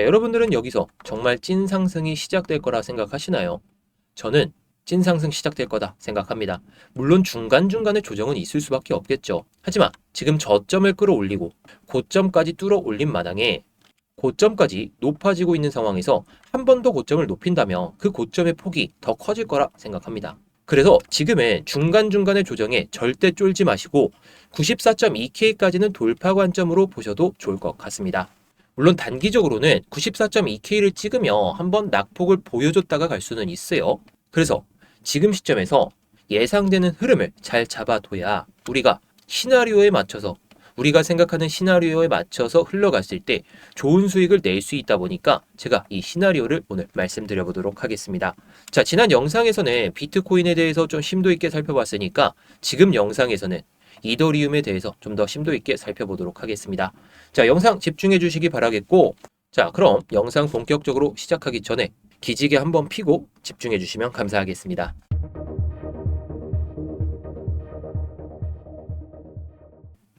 자, 여러분들은 여기서 정말 찐 상승이 시작될 거라 생각하시나요? 저는 찐 상승 시작될 거다 생각합니다. 물론 중간중간에 조정은 있을 수밖에 없겠죠. 하지만 지금 저점을 끌어올리고 고점까지 뚫어 올린 마당에 고점까지 높아지고 있는 상황에서 한 번 더 고점을 높인다면 그 고점의 폭이 더 커질 거라 생각합니다. 그래서 지금의 중간중간의 조정에 절대 쫄지 마시고 94.2K까지는 돌파 관점으로 보셔도 좋을 것 같습니다. 물론 단기적으로는 94.2K를 찍으며 한번 낙폭을 보여줬다가 갈 수는 있어요. 그래서 지금 시점에서 예상되는 흐름을 잘 잡아둬야 우리가 시나리오에 맞춰서 우리가 생각하는 시나리오에 맞춰서 흘러갔을 때 좋은 수익을 낼 수 있다 보니까 제가 이 시나리오를 오늘 말씀드려 보도록 하겠습니다. 자, 지난 영상에서는 비트코인에 대해서 좀 심도 있게 살펴봤으니까 지금 영상에서는 이더리움에 대해서 좀 더 심도 있게 살펴보도록 하겠습니다. 자, 영상 집중해 주시기 바라겠고 자, 그럼 영상 본격적으로 시작하기 전에 기지개 한번 피고 집중해 주시면 감사하겠습니다.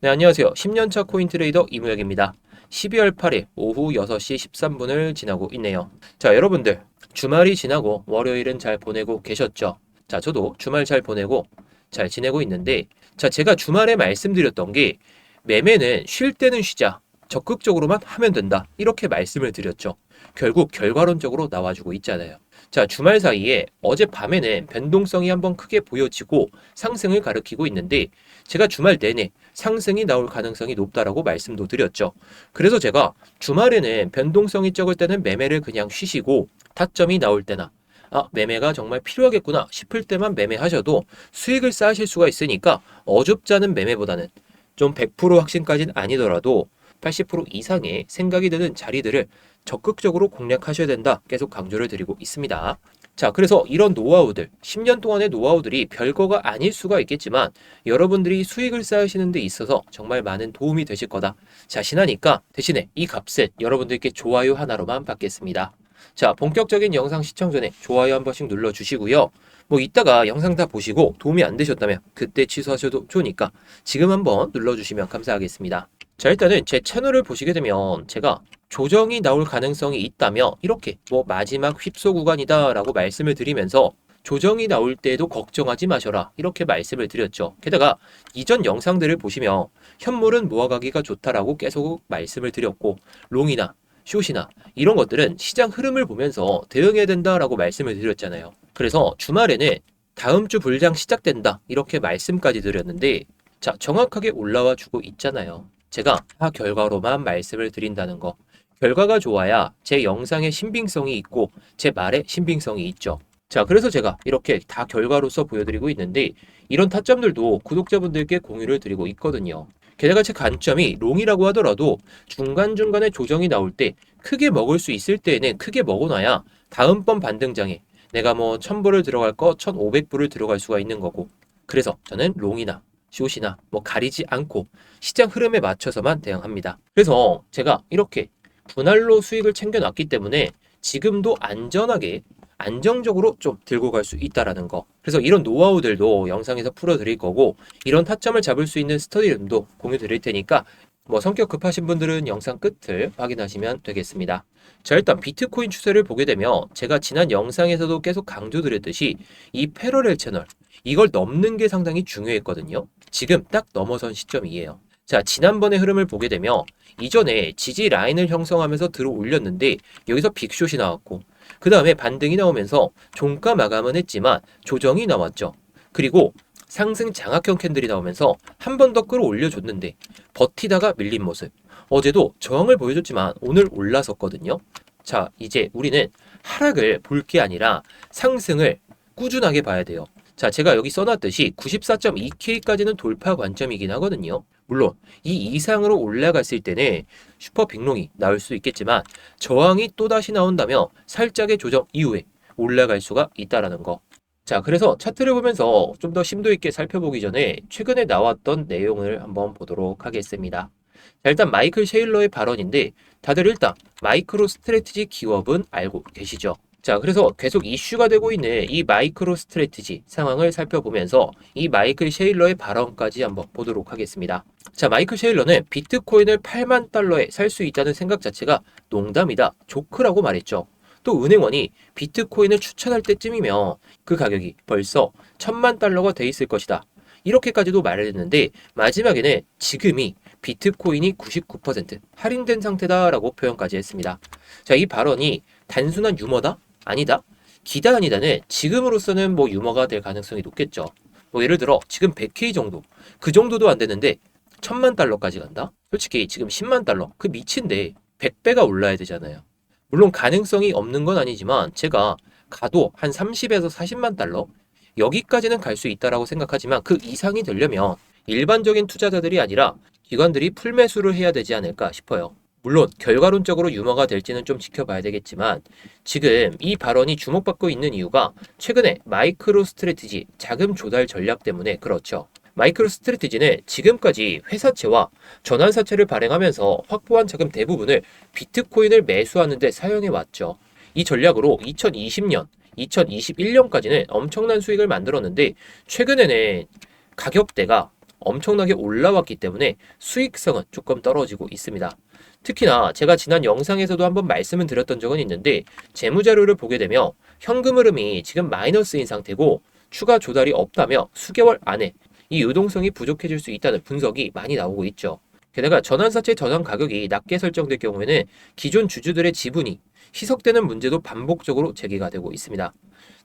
네, 안녕하세요. 10년차 코인 트레이더 이무혁입니다. 12월 8일 오후 6시 13분을 지나고 있네요. 자, 여러분들 주말이 지나고 월요일은 잘 보내고 계셨죠? 자, 저도 주말 잘 보내고 잘 지내고 있는데 자, 제가 주말에 말씀드렸던 게 매매는 쉴 때는 쉬자. 적극적으로만 하면 된다. 이렇게 말씀을 드렸죠. 결국 결과론적으로 나와주고 있잖아요. 자, 주말 사이에 어젯밤에는 변동성이 한번 크게 보여지고 상승을 가리키고 있는데 제가 주말 내내 상승이 나올 가능성이 높다라고 말씀도 드렸죠. 그래서 제가 주말에는 변동성이 적을 때는 매매를 그냥 쉬시고 타점이 나올 때나 아, 매매가 정말 필요하겠구나 싶을 때만 매매하셔도 수익을 쌓으실 수가 있으니까 어줍지 않은 매매보다는 좀 100% 확신까지는 아니더라도 80% 이상의 생각이 드는 자리들을 적극적으로 공략하셔야 된다. 계속 강조를 드리고 있습니다. 자, 그래서 이런 노하우들, 10년 동안의 노하우들이 별거가 아닐 수가 있겠지만 여러분들이 수익을 쌓으시는 데 있어서 정말 많은 도움이 되실 거다. 자신하니까 대신에 이 값은 여러분들께 좋아요 하나로만 받겠습니다. 자, 본격적인 영상 시청 전에 좋아요 한 번씩 눌러주시고요. 뭐 이따가 영상 다 보시고 도움이 안 되셨다면 그때 취소하셔도 좋으니까 지금 한번 눌러주시면 감사하겠습니다. 자, 일단은 제 채널을 보시게 되면 제가 조정이 나올 가능성이 있다며 이렇게 뭐 마지막 휩소 구간이다 라고 말씀을 드리면서 조정이 나올 때도 걱정하지 마셔라 이렇게 말씀을 드렸죠. 게다가 이전 영상들을 보시면 현물은 모아가기가 좋다라고 계속 말씀을 드렸고 롱이나 숏이나 이런 것들은 시장 흐름을 보면서 대응해야 된다라고 말씀을 드렸잖아요. 그래서 주말에는 다음 주 불장 시작된다 이렇게 말씀까지 드렸는데 자 정확하게 올라와 주고 있잖아요. 제가 다 결과로만 말씀을 드린다는 거. 결과가 좋아야 제 영상에 신빙성이 있고 제 말에 신빙성이 있죠. 자, 그래서 제가 이렇게 다 결과로서 보여드리고 있는데 이런 타점들도 구독자분들께 공유를 드리고 있거든요. 게다가 제 관점이 롱이라고 하더라도 중간중간에 조정이 나올 때 크게 먹을 수 있을 때에는 크게 먹어놔야 다음번 반등장에 내가 뭐 1000불을 들어갈 거 1500불을 들어갈 수가 있는 거고 그래서 저는 롱이나 숏이나 뭐 가리지 않고 시장 흐름에 맞춰서만 대응합니다. 그래서 제가 이렇게 분할로 수익을 챙겨놨기 때문에 지금도 안전하게 안정적으로 좀 들고 갈 수 있다라는 거. 그래서 이런 노하우들도 영상에서 풀어드릴 거고 이런 타점을 잡을 수 있는 스터디룸도 공유 드릴 테니까 뭐 성격 급하신 분들은 영상 끝을 확인하시면 되겠습니다. 자 일단 비트코인 추세를 보게 되면 제가 지난 영상에서도 계속 강조드렸듯이 이 패러렐 채널 이걸 넘는 게 상당히 중요했거든요. 지금 딱 넘어선 시점이에요. 자, 지난번의 흐름을 보게 되면 이전에 지지 라인을 형성하면서 들어 올렸는데 여기서 빅숏이 나왔고 그 다음에 반등이 나오면서 종가 마감은 했지만 조정이 나왔죠. 그리고 상승 장악형 캔들이 나오면서 한 번 더 끌어올려줬는데 버티다가 밀린 모습. 어제도 저항을 보여줬지만 오늘 올라섰거든요. 자, 이제 우리는 하락을 볼 게 아니라 상승을 꾸준하게 봐야 돼요. 자, 제가 여기 써놨듯이 94.2K까지는 돌파 관점이긴 하거든요. 물론 이 이상으로 올라갔을 때는 슈퍼 빅롱이 나올 수 있겠지만 저항이 또다시 나온다면 살짝의 조정 이후에 올라갈 수가 있다라는 거. 자, 그래서 차트를 보면서 좀 더 심도 있게 살펴보기 전에 최근에 나왔던 내용을 한번 보도록 하겠습니다. 자, 일단 마이클 셰일러의 발언인데 다들 일단 마이크로 스트레티지 기업은 알고 계시죠? 자, 그래서 계속 이슈가 되고 있는 이 마이크로 스트레티지 상황을 살펴보면서 이 마이클 셰일러의 발언까지 한번 보도록 하겠습니다. 자, 마이클 셰일러는 비트코인을 8만 달러에 살 수 있다는 생각 자체가 농담이다, 조크라고 말했죠. 또 은행원이 비트코인을 추천할 때쯤이면 그 가격이 벌써 천만 달러가 돼 있을 것이다. 이렇게까지도 말을 했는데 마지막에는 지금이 비트코인이 99% 할인된 상태다라고 표현까지 했습니다. 자, 이 발언이 단순한 유머다? 아니다? 기다 아니다는 지금으로서는 뭐 유머가 될 가능성이 높겠죠. 뭐 예를 들어 지금 100K 정도 그 정도도 안 되는데 천만 달러까지 간다? 솔직히 지금 10만 달러 그 미친데 100배가 올라야 되잖아요. 물론 가능성이 없는 건 아니지만 제가 가도 한 30에서 40만 달러 여기까지는 갈 수 있다라고 생각하지만 그 이상이 되려면 일반적인 투자자들이 아니라 기관들이 풀매수를 해야 되지 않을까 싶어요. 물론 결과론적으로 유머가 될지는 좀 지켜봐야 되겠지만 지금 이 발언이 주목받고 있는 이유가 최근에 마이크로 스트레티지 자금 조달 전략 때문에 그렇죠. 마이크로 스트레티지는 지금까지 회사채와 전환사채를 발행하면서 확보한 자금 대부분을 비트코인을 매수하는 데 사용해 왔죠. 이 전략으로 2020년, 2021년까지는 엄청난 수익을 만들었는데 최근에는 가격대가 엄청나게 올라왔기 때문에 수익성은 조금 떨어지고 있습니다. 특히나 제가 지난 영상에서도 한번 말씀을 드렸던 적은 있는데 재무자료를 보게 되면 현금 흐름이 지금 마이너스인 상태고 추가 조달이 없다며 수개월 안에 이 유동성이 부족해질 수 있다는 분석이 많이 나오고 있죠. 게다가 전환사채 전환 가격이 낮게 설정될 경우에는 기존 주주들의 지분이 희석되는 문제도 반복적으로 제기가 되고 있습니다.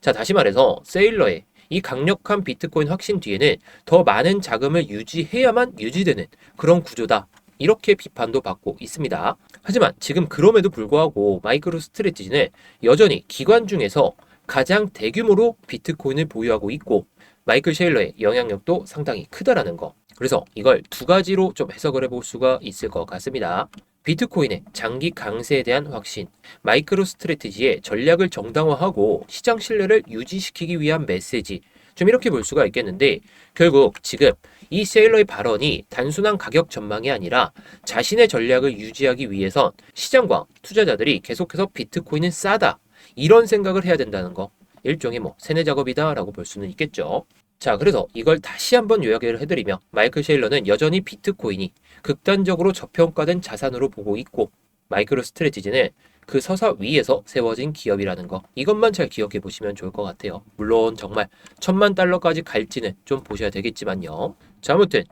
자, 다시 말해서 세일러의 이 강력한 비트코인 확신 뒤에는 더 많은 자금을 유지해야만 유지되는 그런 구조다. 이렇게 비판도 받고 있습니다. 하지만 지금 그럼에도 불구하고 마이크로 스트레티지는 여전히 기관 중에서 가장 대규모로 비트코인을 보유하고 있고 마이클 셰일러의 영향력도 상당히 크다라는 거. 그래서 이걸 두 가지로 좀 해석을 해볼 수가 있을 것 같습니다. 비트코인의 장기 강세에 대한 확신, 마이크로 스트레티지의 전략을 정당화하고 시장 신뢰를 유지시키기 위한 메시지, 좀 이렇게 볼 수가 있겠는데 결국 지금 이 세일러의 발언이 단순한 가격 전망이 아니라 자신의 전략을 유지하기 위해선 시장과 투자자들이 계속해서 비트코인은 싸다 이런 생각을 해야 된다는 거 일종의 뭐 세뇌 작업이다라고 볼 수는 있겠죠. 자, 그래서 이걸 다시 한번 요약을 해드리면 마이클 셰일러는 여전히 비트코인이 극단적으로 저평가된 자산으로 보고 있고 마이크로 스트레티지는 그 서사 위에서 세워진 기업이라는 거 이것만 잘 기억해 보시면 좋을 것 같아요. 물론 정말 천만 달러까지 갈지는 좀 보셔야 되겠지만요. 자, 아무튼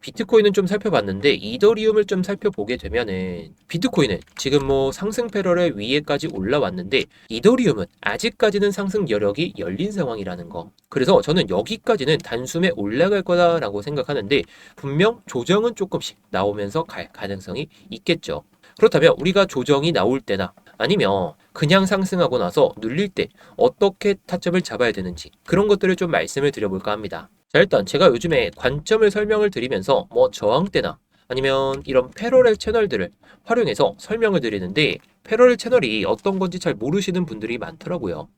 비트코인은 좀 살펴봤는데 이더리움을 좀 살펴보게 되면은 비트코인은 지금 뭐 상승 패러렐 위에까지 올라왔는데 이더리움은 아직까지는 상승 여력이 열린 상황이라는 거. 그래서 저는 여기까지는 단숨에 올라갈 거다라고 생각하는데 분명 조정은 조금씩 나오면서 갈 가능성이 있겠죠. 그렇다면 우리가 조정이 나올 때나 아니면 그냥 상승하고 나서 눌릴 때 어떻게 타점을 잡아야 되는지 그런 것들을 좀 말씀을 드려볼까 합니다. 자, 일단 제가 요즘에 관점을 설명을 드리면서 뭐 저항 때나 아니면 이런 패러렐 채널들을 활용해서 설명을 드리는데 패러렐 채널이 어떤 건지 잘 모르시는 분들이 많더라고요.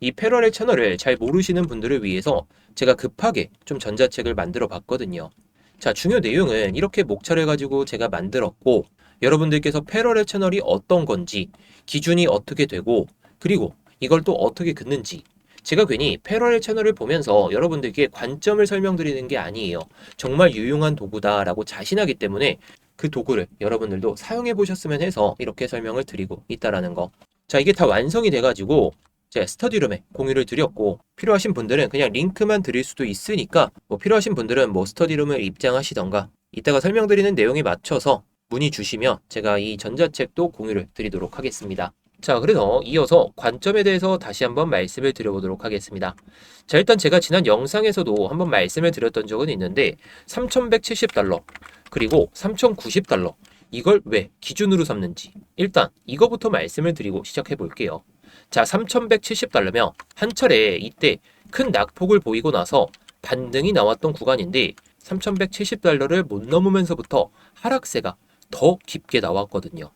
이 패러렐 채널을 잘 모르시는 분들을 위해서 제가 급하게 좀 전자책을 만들어 봤거든요. 자, 중요 내용은 이렇게 목차를 가지고 제가 만들었고 여러분들께서 패러렐 채널이 어떤 건지 기준이 어떻게 되고 그리고 이걸 또 어떻게 긋는지 제가 괜히 패러렐 채널을 보면서 여러분들께 관점을 설명드리는 게 아니에요. 정말 유용한 도구다라고 자신하기 때문에 그 도구를 여러분들도 사용해 보셨으면 해서 이렇게 설명을 드리고 있다라는 거. 자, 이게 다 완성이 돼가지고 제 스터디룸에 공유를 드렸고 필요하신 분들은 그냥 링크만 드릴 수도 있으니까 뭐 필요하신 분들은 뭐 스터디룸을 입장하시던가 이따가 설명드리는 내용에 맞춰서 문의 주시면 제가 이 전자책도 공유를 드리도록 하겠습니다. 자, 그래서 이어서 관점에 대해서 다시 한번 말씀을 드려보도록 하겠습니다. 자, 일단 제가 지난 영상에서도 한번 말씀을 드렸던 적은 있는데 3,170달러 그리고 3,090달러 이걸 왜 기준으로 삼는지 일단 이거부터 말씀을 드리고 시작해 볼게요. 자, 3,170달러면 한 차례 이때 큰 낙폭을 보이고 나서 반등이 나왔던 구간인데 3,170달러를 못 넘으면서부터 하락세가 더 깊게 나왔거든요.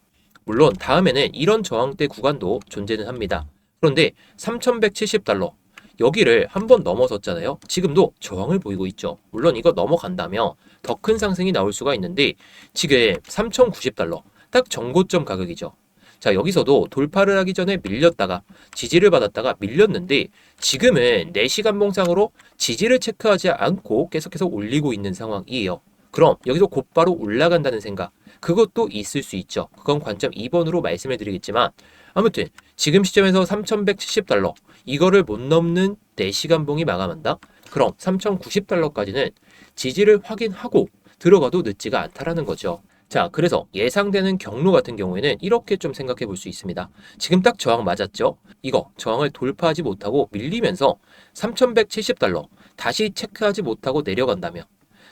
물론 다음에는 이런 저항대 구간도 존재는 합니다. 그런데 3,170달러 여기를 한 번 넘어섰잖아요. 지금도 저항을 보이고 있죠. 물론 이거 넘어간다면 더큰 상승이 나올 수가 있는데 지금 3,090달러 딱 정고점 가격이죠. 자, 여기서도 돌파를 하기 전에 밀렸다가 지지를 받았다가 밀렸는데 지금은 4시간 봉상으로 지지를 체크하지 않고 계속해서 올리고 있는 상황이에요. 그럼 여기서 곧바로 올라간다는 생각 그것도 있을 수 있죠. 그건 관점 2번으로 말씀을 드리겠지만 아무튼 지금 시점에서 3,170달러 이거를 못 넘는 4시간 봉이 마감한다? 그럼 3,090달러까지는 지지를 확인하고 들어가도 늦지가 않다라는 거죠. 자, 그래서 예상되는 경로 같은 경우에는 이렇게 좀 생각해 볼 수 있습니다. 지금 딱 저항 맞았죠? 이거 저항을 돌파하지 못하고 밀리면서 3,170달러 다시 체크하지 못하고 내려간다면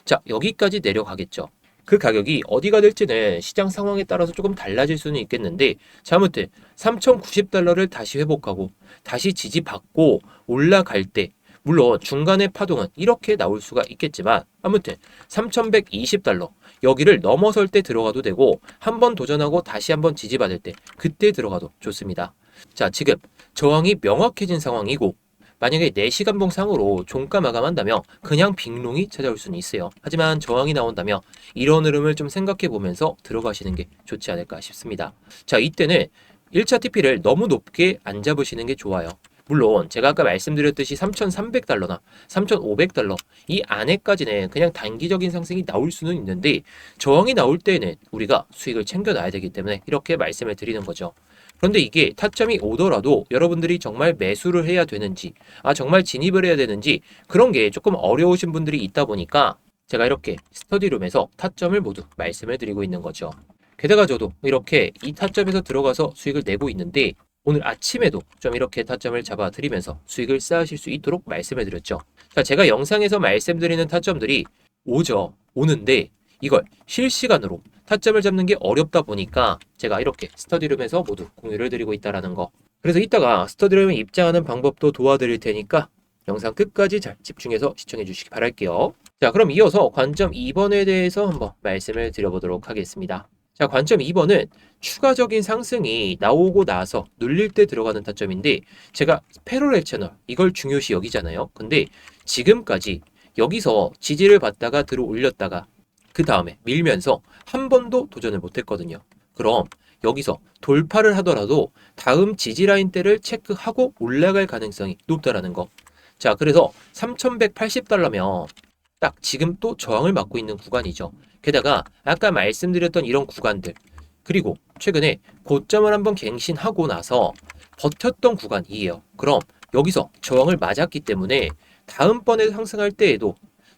자, 여기까지 내려가겠죠. 그 가격이 어디가 될지는 시장 상황에 따라서 조금 달라질 수는 있겠는데 자, 아무튼 3,090달러를 다시 회복하고 다시 지지받고 올라갈 때 물론 중간의 파동은 이렇게 나올 수가 있겠지만 아무튼 3,120달러 여기를 넘어설 때 들어가도 되고 한 번 도전하고 다시 한번 지지받을 때 그때 들어가도 좋습니다. 자, 지금 저항이 명확해진 상황이고 만약에 4시간 봉상으로 종가 마감한다면 그냥 빅롱이 찾아올 수는 있어요. 하지만 저항이 나온다면 이런 흐름을 좀 생각해 보면서 들어가시는 게 좋지 않을까 싶습니다. 자, 이때는 1차 TP를 너무 높게 안 잡으시는 게 좋아요. 물론 제가 아까 말씀드렸듯이 3,300달러나 3,500달러 이 안에까지는 그냥 단기적인 상승이 나올 수는 있는데 저항이 나올 때는 우리가 수익을 챙겨놔야 되기 때문에 이렇게 말씀을 드리는 거죠. 그런데 이게 타점이 오더라도 여러분들이 정말 매수를 해야 되는지, 아, 정말 진입을 해야 되는지 그런 게 조금 어려우신 분들이 있다 보니까 제가 이렇게 스터디룸에서 타점을 모두 말씀을 드리고 있는 거죠. 게다가 저도 이렇게 이 타점에서 들어가서 수익을 내고 있는데 오늘 아침에도 좀 이렇게 타점을 잡아드리면서 수익을 쌓으실 수 있도록 말씀을 드렸죠. 자, 제가 영상에서 말씀드리는 타점들이 오죠. 오는데 이걸 실시간으로 타점을 잡는 게 어렵다 보니까 제가 이렇게 스터디룸에서 모두 공유를 드리고 있다라는 거. 그래서 이따가 스터디룸에 입장하는 방법도 도와드릴 테니까 영상 끝까지 잘 집중해서 시청해 주시기 바랄게요. 자, 그럼 이어서 관점 2번에 대해서 한번 말씀을 드려보도록 하겠습니다. 자, 관점 2번은 추가적인 상승이 나오고 나서 눌릴 때 들어가는 타점인데 제가 패러렐 채널 이걸 중요시 여기잖아요. 근데 지금까지 여기서 지지를 받다가 들어 올렸다가 그 다음에 밀면서 한 번도 도전을 못 했거든요. 그럼 여기서 돌파를 하더라도 다음 지지 라인 대를 체크하고 올라갈 가능성이 높다라는 거. 자, 그래서 3,180달러면 딱 지금 또 저항을 맞고 있는 구간이죠. 게다가 아까 말씀드렸던 이런 구간들 그리고 최근에 고점을 한번 갱신하고 나서 버텼던 구간이에요. 그럼 여기서 저항을 맞았기 때문에 다음번에 상승할 때에도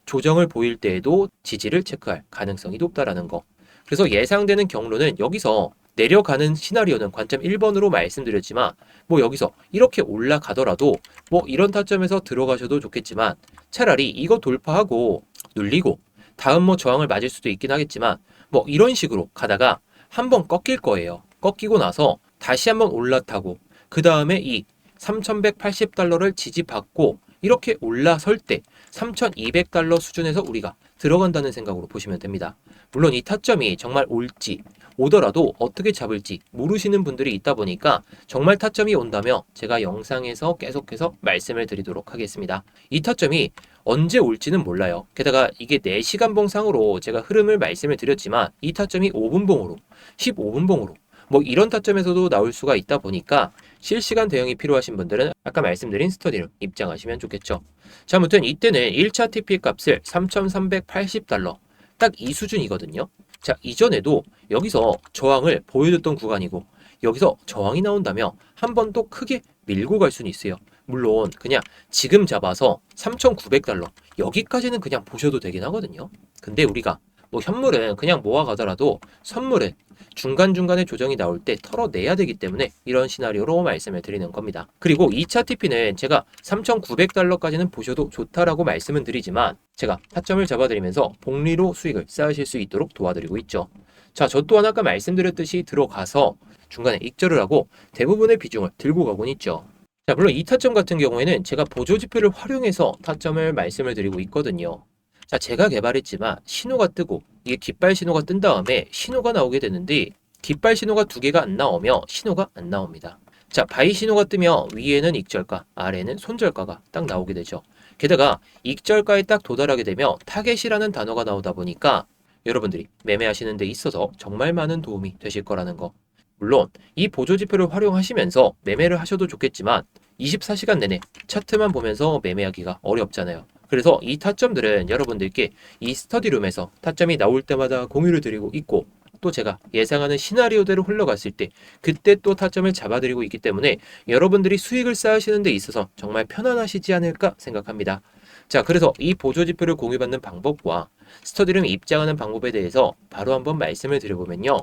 조정을 보일 때에도 지지를 체크할 가능성이 높다라는 거. 그래서 예상되는 경로는 여기서 내려가는 시나리오는 관점 1번으로 말씀드렸지만 뭐 여기서 이렇게 올라가더라도 뭐 이런 타점에서 들어가셔도 좋겠지만 차라리 이거 돌파하고 눌리고 다음 뭐 저항을 맞을 수도 있긴 하겠지만 뭐 이런 식으로 가다가 한번 꺾일 거예요. 꺾이고 나서 다시 한번 올라타고 그 다음에 이 3,180달러를 지지받고 이렇게 올라설 때 3,200달러 수준에서 우리가 들어간다는 생각으로 보시면 됩니다. 물론 이 타점이 정말 올지 오더라도 어떻게 잡을지 모르시는 분들이 있다 보니까 정말 타점이 온다며 제가 영상에서 계속해서 말씀을 드리도록 하겠습니다. 이 타점이 언제 올지는 몰라요. 게다가 이게 4시간 봉 상으로 제가 흐름을 말씀을 드렸지만 이 타점이 5분 봉으로 15분 봉으로 뭐 이런 타점에서도 나올 수가 있다 보니까 실시간 대응이 필요하신 분들은 아까 말씀드린 스터디를 입장하시면 좋겠죠. 자, 아무튼 이때는 1차 TP 값을 3,380달러 딱 이 수준이거든요. 자, 이전에도 여기서 저항을 보여줬던 구간이고 여기서 저항이 나온다면 한 번 또 크게 밀고 갈 수는 있어요. 물론 그냥 지금 잡아서 3,900달러 여기까지는 그냥 보셔도 되긴 하거든요. 근데 우리가 뭐 현물은 그냥 모아가더라도 선물은 중간중간에 조정이 나올 때 털어내야 되기 때문에 이런 시나리오로 말씀을 드리는 겁니다. 그리고 2차 TP는 제가 3,900달러까지는 보셔도 좋다라고 말씀은 드리지만 제가 타점을 잡아드리면서 복리로 수익을 쌓으실 수 있도록 도와드리고 있죠. 자, 저 또한 아까 말씀드렸듯이 들어가서 중간에 익절을 하고 대부분의 비중을 들고 가곤 있죠. 자, 물론 이 타점 같은 경우에는 제가 보조 지표를 활용해서 타점을 말씀을 드리고 있거든요. 자, 제가 개발했지만 신호가 뜨고 이게 깃발 신호가 뜬 다음에 신호가 나오게 되는데 깃발 신호가 두 개가 안 나오면 신호가 안 나옵니다. 자, 바이 신호가 뜨면 위에는 익절가, 아래는 손절가가 딱 나오게 되죠. 게다가 익절가에 딱 도달하게 되면 타겟이라는 단어가 나오다 보니까 여러분들이 매매하시는 데 있어서 정말 많은 도움이 되실 거라는 거. 물론 이 보조 지표를 활용하시면서 매매를 하셔도 좋겠지만 24시간 내내 차트만 보면서 매매하기가 어렵잖아요. 그래서 이 타점들은 여러분들께 이 스터디룸에서 타점이 나올 때마다 공유를 드리고 있고 또 제가 예상하는 시나리오대로 흘러갔을 때 그때 또 타점을 잡아드리고 있기 때문에 여러분들이 수익을 쌓으시는 데 있어서 정말 편안하시지 않을까 생각합니다. 자, 그래서 이 보조지표를 공유받는 방법과 스터디룸 입장하는 방법에 대해서 바로 한번 말씀을 드려보면요.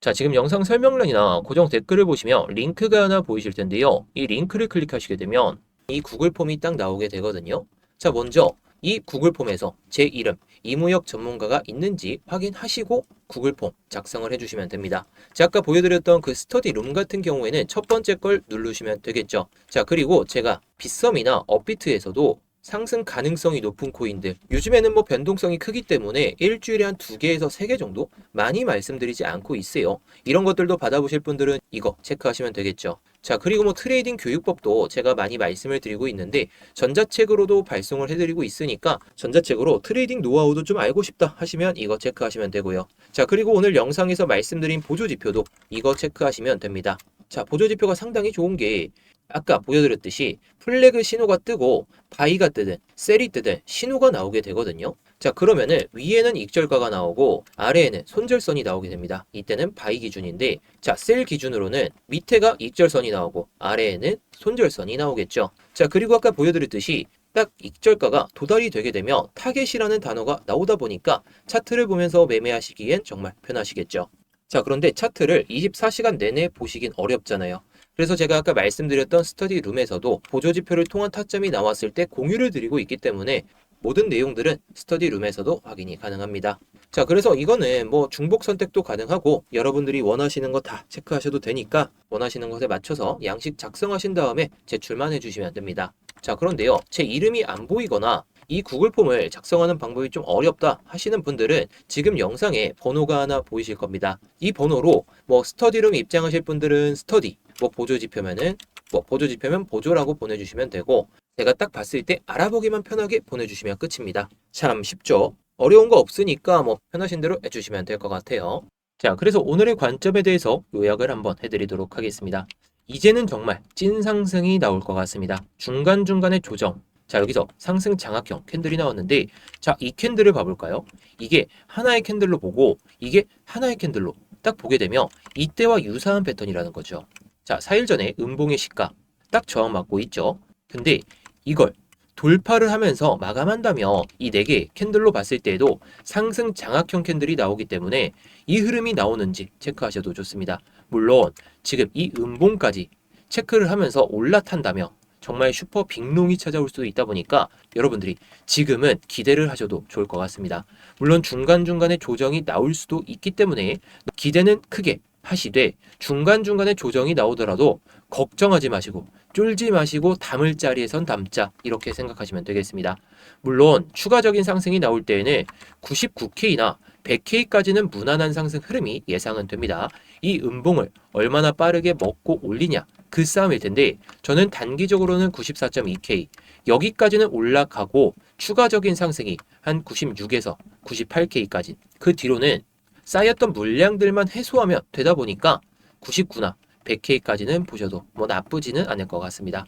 자, 지금 영상 설명란이나 고정 댓글을 보시면 링크가 하나 보이실 텐데요. 이 링크를 클릭하시게 되면 이 구글 폼이 딱 나오게 되거든요. 자, 먼저 이 구글 폼에서 제 이름, 이무역 전문가가 있는지 확인하시고 구글 폼 작성을 해주시면 됩니다. 자, 아까 보여드렸던 그 스터디 룸 같은 경우에는 첫 번째 걸 누르시면 되겠죠. 자, 그리고 제가 빗썸이나 업비트에서도 상승 가능성이 높은 코인들 요즘에는 뭐 변동성이 크기 때문에 일주일에 한 두 개에서 세 개 정도 많이 말씀드리지 않고 있어요. 이런 것들도 받아보실 분들은 이거 체크하시면 되겠죠. 자 그리고 뭐 트레이딩 교육법도 제가 많이 말씀을 드리고 있는데 전자책으로도 발송을 해드리고 있으니까 전자책으로 트레이딩 노하우도 좀 알고 싶다 하시면 이거 체크하시면 되고요. 자 그리고 오늘 영상에서 말씀드린 보조지표도 이거 체크하시면 됩니다. 자 보조지표가 상당히 좋은 게 아까 보여드렸듯이 플래그 신호가 뜨고 바이가 뜨든 셀이 뜨든 신호가 나오게 되거든요. 자 그러면은 위에는 익절가가 나오고 아래에는 손절선이 나오게 됩니다. 이때는 바이 기준인데 자셀 기준으로는 밑에가 익절선이 나오고 아래에는 손절선이 나오겠죠. 자 그리고 아까 보여드렸듯이 딱 익절가가 도달이 되게 되면 타겟이라는 단어가 나오다 보니까 차트를 보면서 매매하시기엔 정말 편하시겠죠. 자 그런데 차트를 24시간 내내 보시긴 어렵잖아요. 그래서 제가 아까 말씀드렸던 스터디 룸에서도 보조 지표를 통한 타점이 나왔을 때 공유를 드리고 있기 때문에 모든 내용들은 스터디 룸에서도 확인이 가능합니다. 자, 그래서 이거는 뭐 중복 선택도 가능하고 여러분들이 원하시는 거 다 체크하셔도 되니까 원하시는 것에 맞춰서 양식 작성하신 다음에 제출만 해주시면 됩니다. 자, 그런데요. 제 이름이 안 보이거나 이 구글 폼을 작성하는 방법이 좀 어렵다 하시는 분들은 지금 영상에 번호가 하나 보이실 겁니다. 이 번호로 뭐 스터디룸 입장하실 분들은 스터디, 뭐 보조 지표면은 뭐 보조 지표면 보조라고 보내주시면 되고 제가 딱 봤을 때 알아보기만 편하게 보내주시면 끝입니다. 참 쉽죠? 어려운 거 없으니까 뭐 편하신 대로 해주시면 될 것 같아요. 자, 그래서 오늘의 관점에 대해서 요약을 한번 해드리도록 하겠습니다. 이제는 정말 찐 상승이 나올 것 같습니다. 중간중간의 조정. 자, 여기서 상승 장악형 캔들이 나왔는데, 자, 이 캔들을 봐볼까요? 이게 하나의 캔들로 보고, 이게 하나의 캔들로 딱 보게 되면, 이때와 유사한 패턴이라는 거죠. 자, 4일 전에 음봉의 시가 딱 저항 맞고 있죠. 근데 이걸 돌파를 하면서 마감한다면 이 4개 캔들로 봤을 때에도 상승 장악형 캔들이 나오기 때문에 이 흐름이 나오는지 체크하셔도 좋습니다. 물론 지금 이 음봉까지 체크를 하면서 올라탄다면 정말 슈퍼 빅롱이 찾아올 수도 있다 보니까 여러분들이 지금은 기대를 하셔도 좋을 것 같습니다. 물론 중간중간에 조정이 나올 수도 있기 때문에 기대는 크게 하시되 중간중간에 조정이 나오더라도 걱정하지 마시고 쫄지 마시고 담을 자리에선 담자 이렇게 생각하시면 되겠습니다. 물론 추가적인 상승이 나올 때에는 99K나 100K까지는 무난한 상승 흐름이 예상은 됩니다. 이 음봉을 얼마나 빠르게 먹고 올리냐 그 싸움일 텐데 저는 단기적으로는 94.2K 여기까지는 올라가고 추가적인 상승이 한 96에서 98K까지 그 뒤로는 쌓였던 물량들만 해소하면 되다 보니까 99나 100K까지는 보셔도 뭐 나쁘지는 않을 것 같습니다.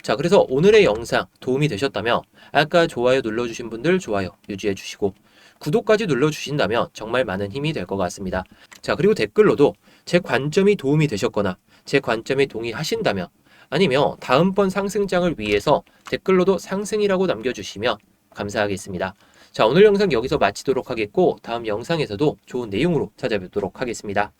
자, 그래서 오늘의 영상 도움이 되셨다면 아까 좋아요 눌러주신 분들 좋아요 유지해 주시고 구독까지 눌러주신다면 정말 많은 힘이 될 것 같습니다. 자, 그리고 댓글로도 제 관점이 도움이 되셨거나 제 관점에 동의하신다면 아니면 다음번 상승장을 위해서 댓글로도 상승이라고 남겨주시면 감사하겠습니다. 자, 오늘 영상 여기서 마치도록 하겠고, 다음 영상에서도 좋은 내용으로 찾아뵙도록 하겠습니다.